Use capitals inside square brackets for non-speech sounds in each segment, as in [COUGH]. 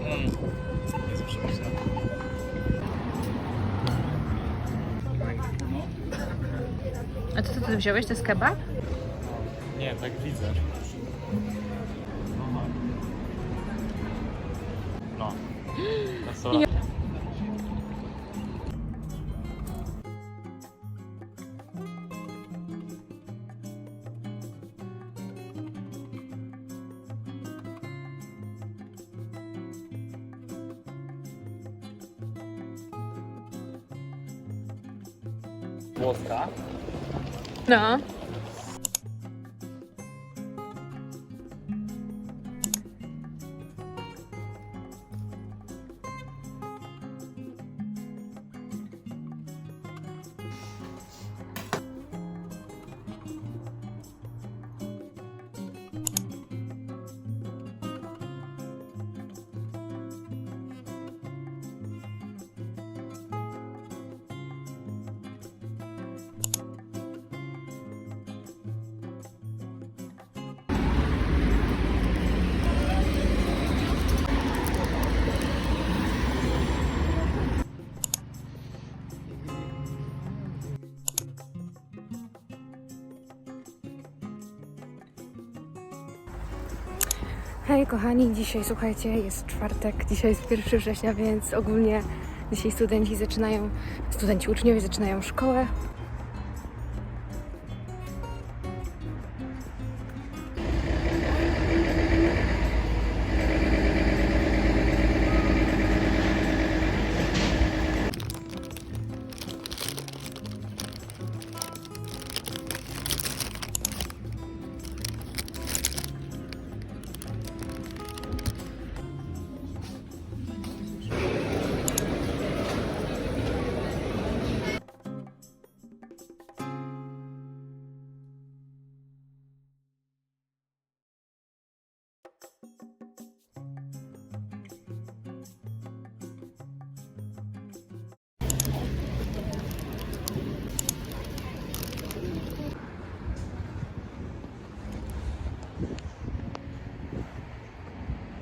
Mm. Jest przepyszna. A co ty wziąłeś? To jest kebab? Nie, tak widzę. Włoska. No. Kochani, dzisiaj słuchajcie, jest czwartek, dzisiaj jest 1 września, więc ogólnie dzisiaj studenci zaczynają, studenci, uczniowie zaczynają szkołę.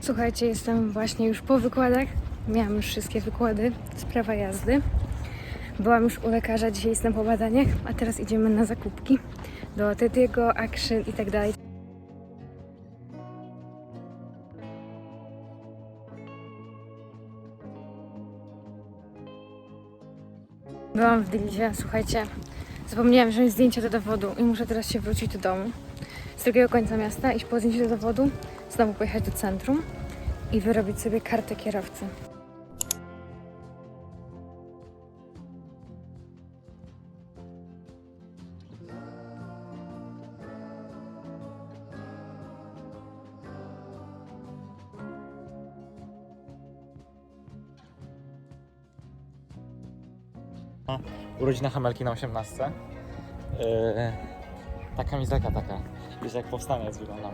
Słuchajcie, jestem właśnie już po wykładach. Miałam już wszystkie wykłady z prawa jazdy. Byłam już u lekarza, dzisiaj jestem po badaniach, a teraz idziemy na zakupki do Tediego, Action i tak dalej. Byłam w Dildzie, słuchajcie, zapomniałam wziąć zdjęcia do dowodu i muszę teraz się wrócić do domu z drugiego końca miasta, iść po zdjęcie do dowodu, znowu pojechać do centrum i wyrobić sobie kartę kierowcy. Urodzina Hamelki na 18. Yy, ta kamizelka taka. Wiesz jak powstaniec wygląda.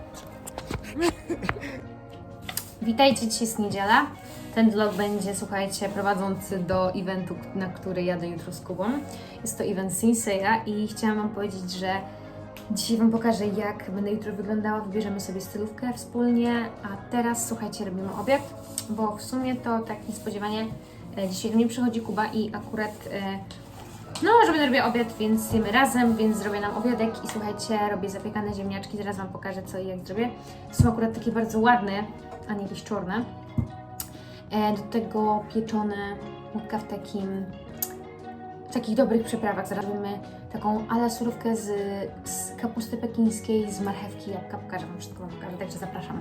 Witajcie, dzisiaj jest niedziela. Ten vlog będzie, słuchajcie, prowadzący do eventu, na który jadę jutro z Kubą. Jest to event Sinseya i chciałam Wam powiedzieć, że dzisiaj Wam pokażę, jak będę jutro wyglądała. Wybierzemy sobie stylówkę wspólnie, a teraz, słuchajcie, robimy obiad, bo w sumie to tak niespodziewanie e, dzisiaj do mnie przychodzi Kuba i akurat e, no, że będę obiad, więc jemy razem, więc zrobię nam obiadek i słuchajcie, robię zapiekane ziemniaczki, zaraz Wam pokażę co i jak zrobię. Są akurat takie bardzo ładne, a nie jakieś czarne. E, do tego pieczone łódka w takim, w takich dobrych przyprawach. Zaraz robimy taką ala surówkę z, z kapusty pekińskiej, z marchewki, jabłka. Pokażę Wam wszystko, Wam pokażę, także zapraszam.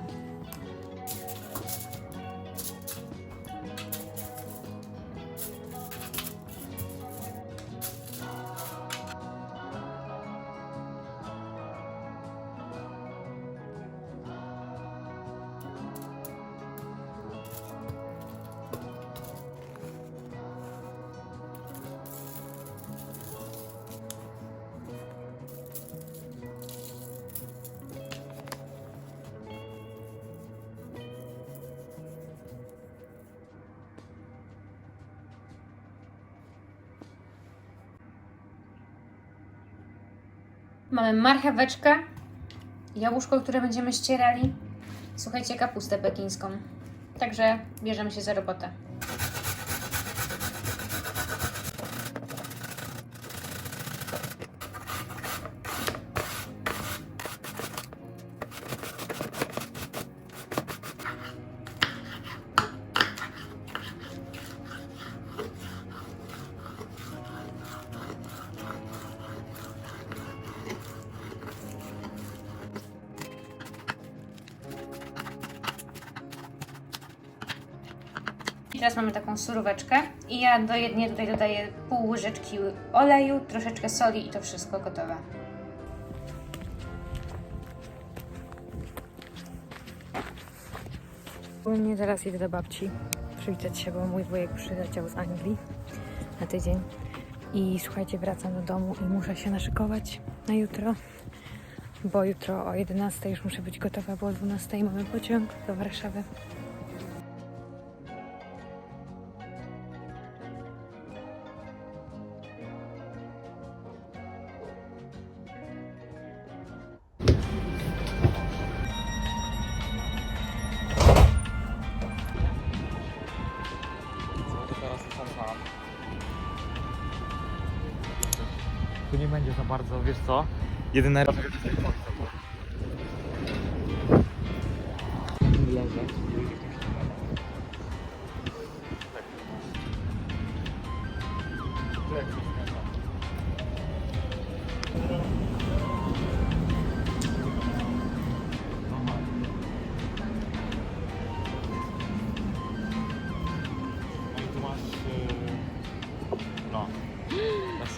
Mamy marcheweczkę, jabłuszko, które będziemy ścierali. Słuchajcie, kapustę pekińską. Także bierzemy się za robotę. Teraz mamy taką suróweczkę i ja do jednej tutaj dodaję pół łyżeczki oleju, troszeczkę soli i to wszystko gotowe. Ogólnie teraz idę do babci przywitać się, bo mój wujek przyleciał z Anglii na tydzień. I słuchajcie, wracam do domu i muszę się naszykować na jutro, bo jutro o 11 już muszę być gotowa, bo o 12 mamy pociąg do Warszawy. Tu nie będzie za bardzo, wiesz co? Jedyne... No i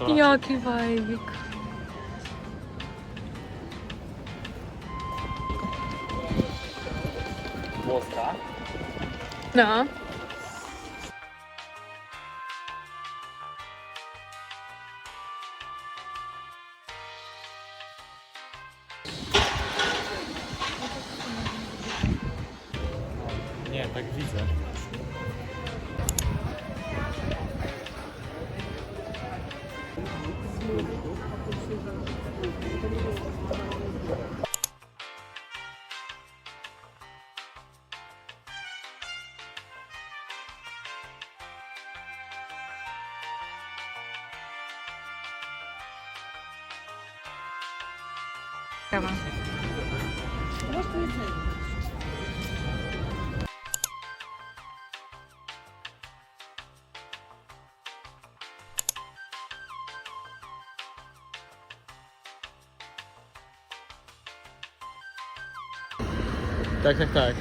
restaurację. Jaki wajbik. Włoska. No. Nie, tak widzę. Можете Tak, tak, tak.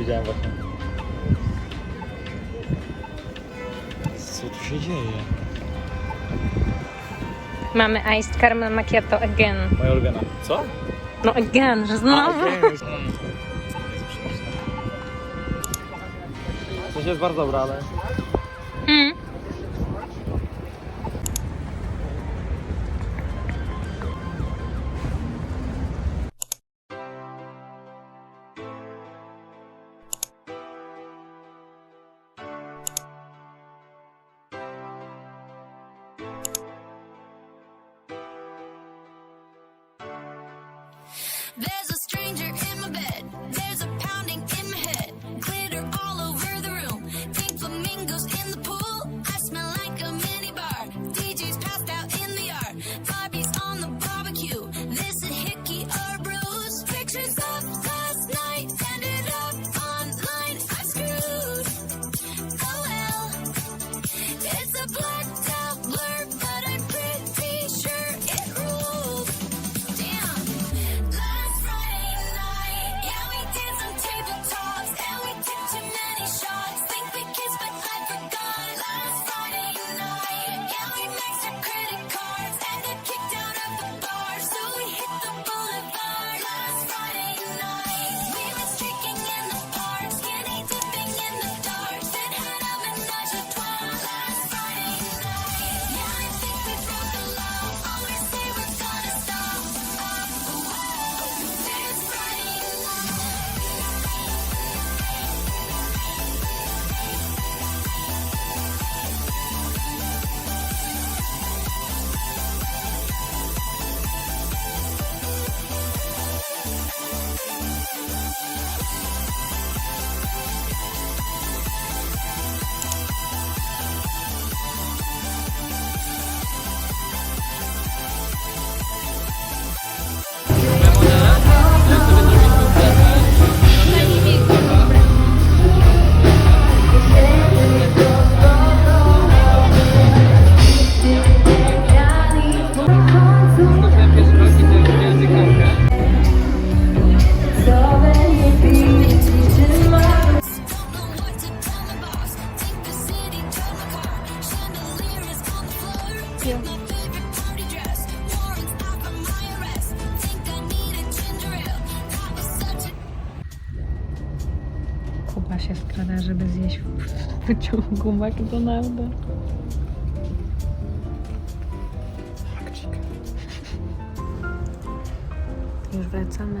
Widziałem właśnie. Co tu się dzieje? Mamy iced caramel macchiato again. Moja ulubiona. Co? No again, że znowu. [LAUGHS] Coś jest bardzo dobre, ale... Mm. Się skrada, żeby zjeść w pociągu McDonalda. Już wracamy.